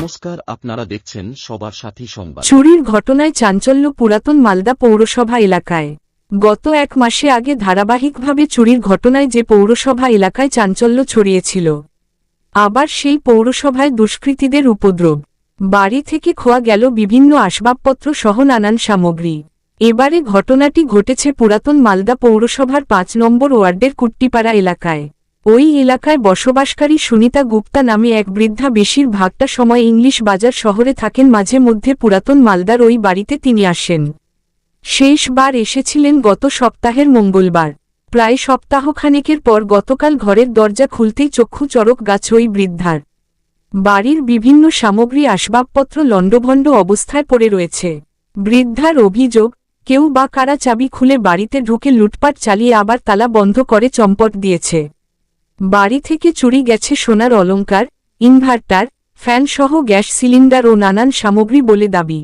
নমস্কার, আপনারা দেখছেন সবার সাথী সংবাদ। চুরির ঘটনায় চাঞ্চল্য পুরাতন মালদা পৌরসভা এলাকায়। গত এক মাসে আগে ধারাবাহিকভাবে চুরির ঘটনায় যে পৌরসভা এলাকায় চাঞ্চল্য ছড়িয়েছিল, আবার সেই পৌরসভায় দুষ্কৃতীদের উপদ্রব। বাড়ি থেকে খোয়া গেল বিভিন্ন আসবাবপত্র সহ নানান সামগ্রী। এবারে ঘটনাটি ঘটেছে পুরাতন মালদা পৌরসভার পাঁচ নম্বর ওয়ার্ডের কুট্টিপাড়া এলাকায়। ওই এলাকায় বসবাসকারী সুনিতা গুপ্তা নামে এক বৃদ্ধা বেশির ভাগটা সময় ইংলিশ বাজার শহরে থাকেন। মাঝে মধ্যে পুরাতন মালদার ওই বাড়িতে তিনি আসেন। শেষবার এসেছিলেন গত সপ্তাহের মঙ্গলবার। প্রায় সপ্তাহখানেকের পর গতকাল ঘরের দরজা খুলতেই চক্ষু চরক গাছ ওই বৃদ্ধার। বাড়ির বিভিন্ন সামগ্রী, আসবাবপত্র লণ্ডভণ্ড অবস্থায় পড়ে রয়েছে। বৃদ্ধার অভিযোগ, কেউ বা কারা চাবি খুলে বাড়িতে ঢুকে লুটপাট চালিয়ে আবার তালা বন্ধ করে চম্পট দিয়েছে। বাড়ি থেকে চুরি গেছে সোনার অলংকার, ইনভার্টার ফ্যানসহ গ্যাস সিলিন্ডার ও নানান সামগ্রী বলে দাবি।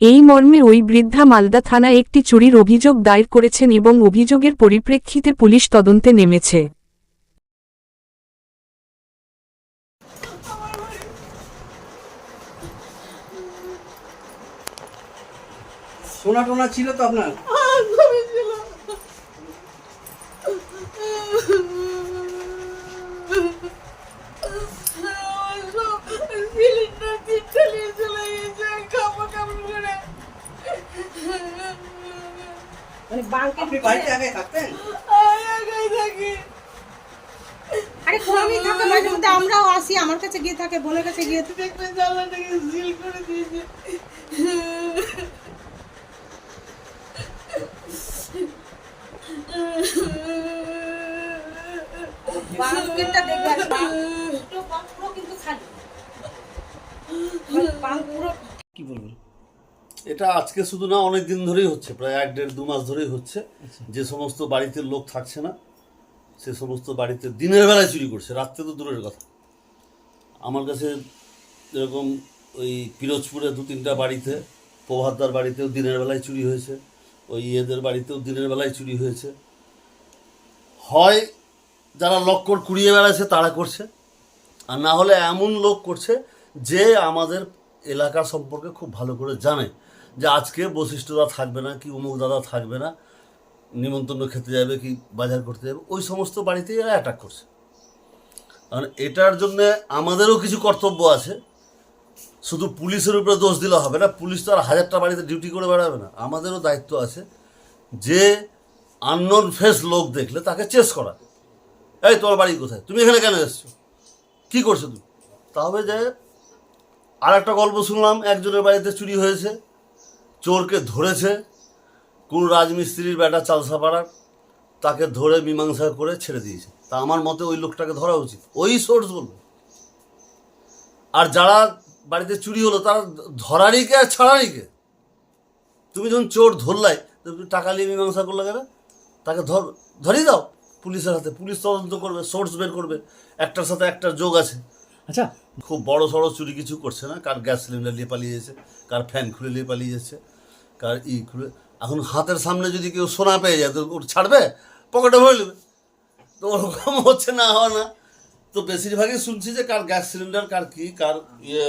এই মর্মে ওই বৃদ্ধা মালদা থানায় একটি চুরির অভিযোগ দায়ের করেছেন এবং অভিযোগের পরিপ্রেক্ষিতে পুলিশ তদন্তে নেমেছে। সোনা টোনা ছিল তো আপনার? আপনি বাড়িতে আগে থাকতেন? আরে ঘুমাবি থাকে। মাঝে মধ্যে আমরাও আসি আমার কাছে গিয়ে থাকে বোনের কাছে গিয়ে থাকে। পুরো কিন্তু খালি। পুরো কি বলবেন এটা আজকে শুধু না অনেক দিন ধরেই হচ্ছে প্রায় এক দেড় দু মাস ধরেই হচ্ছে। যে সমস্ত বাড়িতে লোক থাকছে না সে সমস্ত বাড়িতে দিনের বেলায় চুরি করছে রাত্রে তো দূরের কথা। আমার কাছে এরকম ওই পিরোজপুরে দু তিনটা বাড়িতে প্রভাতদার বাড়িতেও দিনের বেলায় চুরি হয়েছে ওই ইয়েদের বাড়িতেও দিনের বেলায় চুরি হয়েছে। হয় যারা লক্কর কুড়িয়ে বেড়াচ্ছে তারা করছে। আর না হলে এমন লোক করছে যে আমাদের এলাকা সম্পর্কে খুব ভালো করে জানে। যে আজকে বৈশিষ্ট্যদা থাকবে না, কি অমুক দাদা থাকবে না, নিমন্ত্রণ খেতে যাবে, কি বাজার করতে যাবে, ওই সমস্ত বাড়িতেই এরা অ্যাটাক করছে। কারণ এটার জন্য আমাদেরও কিছু কর্তব্য আছে। শুধু পুলিশের উপরে দোষ দিলে হবে না, পুলিশ তো আর হাজারটা বাড়িতে ডিউটি করে বেড়াবে না। আমাদেরও দায়িত্ব আছে যে আননোন ফেস লোক দেখলে তাকে চেস করা। এই তোমার বাড়ি কোথায়? তুমি এখানে কেন এসছো? কি করছ তুমি? তবে যে আর একটা গল্প শুনলাম, একজনের বাড়িতে চুরি হয়েছে। চোরকে ধরেছে, কোন রাজমিস্ত্রির বেটা চালসাপাড়ার তাকে ধরে মীমাংসা করে ছেড়ে দিয়েছে। তা আমার মতে ওই লোকটাকে ধরা উচিত। ওই সোর্স বলবে। আর যারা বাড়িতে চুরি হলো, তারা ধরারই কে আর ছাড়ারই কে? তুমি যখন চোর ধরলাই টাকা নিয়ে মীমাংসা করলে কেন? তাকে ধর, ধরিয়ে দাও পুলিশের হাতে। পুলিশ তদন্ত করবে, সোর্স বের করবে। একটার সাথে একটার যোগ আছে। আচ্ছা। খুব বড় সড়ো চুরি কিছু করছে না। কার গ্যাস সিলিন্ডার নিয়ে পালিয়ে যাচ্ছে, কার ফ্যান খুলে নিয়ে পালিয়ে যাচ্ছে, কার ই খুলে এখন হাতের সামনে যদি কেউ সোনা পেয়ে যায়, তো ওর ছাড়বে? পকেটে ভরে নেবে। তো ওরকম হচ্ছে না, হওয়া না। তো বেশিরভাগই শুনছি যে কার গ্যাস সিলিন্ডার, কার কি, কার ইয়ে